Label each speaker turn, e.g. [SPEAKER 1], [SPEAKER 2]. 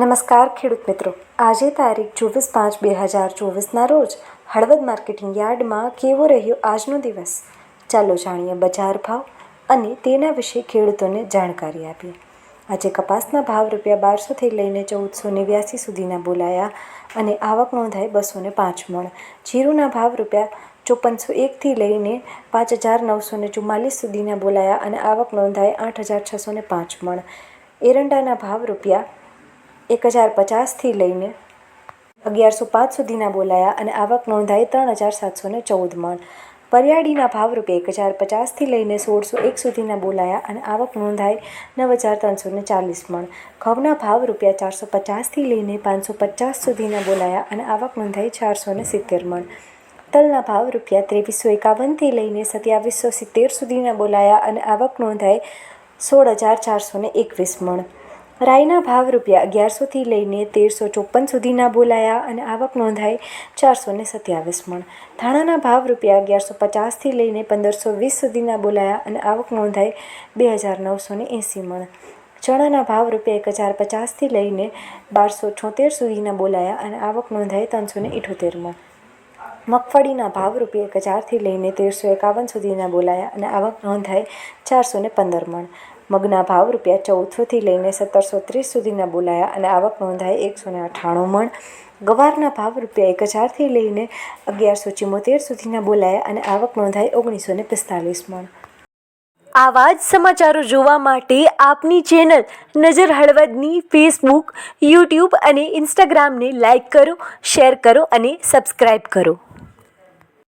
[SPEAKER 1] નમસ્કાર ખેડૂત મિત્રો. આજે તારીખ ચોવીસ પાંચ બે હજાર ચોવીસના રોજ હળવદ માર્કેટિંગ યાર્ડમાં કેવો રહ્યો આજનો દિવસ? ચાલો જાણીએ બજાર ભાવ અને તેના વિશે ખેડૂતોને જાણકારી આપીએ. આજે કપાસના ભાવ રૂપિયા બારસોથી લઈને ચૌદસો નેવ્યાસી સુધીના બોલાયા અને આવક નોંધાઈ બસો ને પાંચ મણ. જીરુના ભાવ રૂપિયા ચોપનસો એકથી લઈને પાંચ હજાર નવસો ને ચુમ્માલીસ સુધીના બોલાયા અને આવક નોંધાઈ આઠ હજાર છસો ને પાંચ મણ. એરંડાના ભાવ રૂપિયા એક હજાર પચાસથી લઈને અગિયારસો પાંચ સુધીના બોલાયા અને આવક નોંધાઈ ત્રણ હજાર સાતસો ને ચૌદ મણ. પરિયાળીના ભાવ રૂપિયા એક હજાર પચાસથી લઈને સોળસો એક સુધીના બોલાયા અને આવક નોંધાઈ નવ હજાર ત્રણસો ને ચાલીસ મણ. ઘઉંના ભાવ રૂપિયા ચારસો પચાસથી લઈને પાંચસો પચાસ સુધીના બોલાયા અને આવક નોંધાઈ ચારસો ને સિત્તેર મણ. તલના ભાવ રૂપિયા ત્રેવીસો એકાવનથી લઈને સત્યાવીસો સિત્તેર સુધીના બોલાયા અને આવક નોંધાઈ સોળ હજાર ચારસો ને એકવીસ મણ. રાઈના ભાવ રૂપિયા અગિયારસોથી લઈને તેરસો ચોપન સુધીના બોલાયા અને આવક નોંધાઈ ચારસો ને સત્યાવીસ મણ. ધાણાના ભાવ રૂપિયા અગિયારસો પચાસથી લઈને પંદરસો વીસ સુધીના બોલાયા અને આવક નોંધાઈ બે હજાર નવસો ને એંસી મણ. ચણાના ભાવ રૂપિયા એક હજાર પચાસથી લઈને બારસો છોતેર સુધીના બોલાયા અને આવક નોંધાઈ ત્રણસો ને ઇઠોતેર મણ. મગફળીના ભાવ રૂપિયા એક હજારથી લઈને તેરસો એકાવન સુધીના બોલાયા અને આવક નોંધાઈ ચારસો ને પંદર મણ. મગના ભાવ રૂપિયા ચૌદસોથી લઈને સત્તરસો ત્રીસ સુધીના બોલાયા અને આવક નોંધાઈ એકસો ને અઠ્ઠાણું મણ. ગવારના ભાવ રૂપિયા એક હજારથી લઈને અગિયારસો ચુમ્મોતેર સુધીના બોલાયા અને આવક નોંધાઈ ઓગણીસો ને પિસ્તાલીસ મણ.
[SPEAKER 2] આવા જ સમાચારો જોવા માટે આપની ચેનલ નજર હળવદની ફેસબુક, યુટ્યુબ અને ઇન્સ્ટાગ્રામને લાઇક કરો, શેર કરો અને સબસ્ક્રાઇબ કરો.